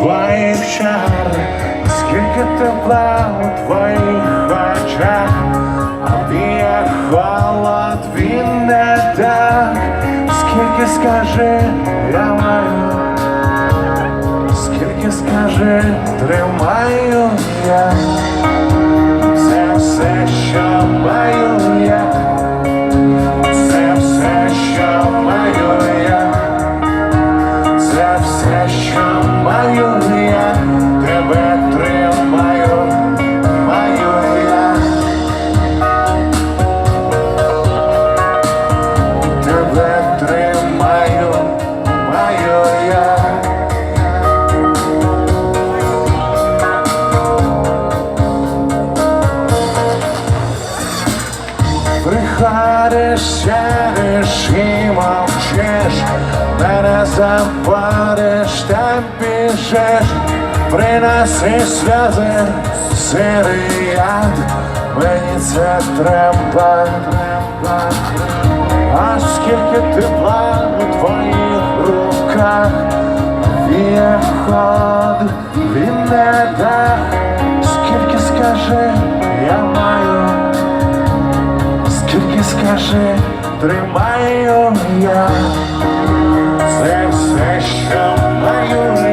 Твоїх чар, скільки тепла у твоїх очах, а б'є холод, він не так, скільки скажи, я маю, скільки скажи, тримаю я, це все, що маю Приходиш, сядеш і мовчиш, мене забудеш, там біжиш, приноси сльози, сирий яд, мені це треба. А скільки тепла у твоїх руках, є ход, він скільки скажи, я маю. Скільки тримаю я, це все, що маю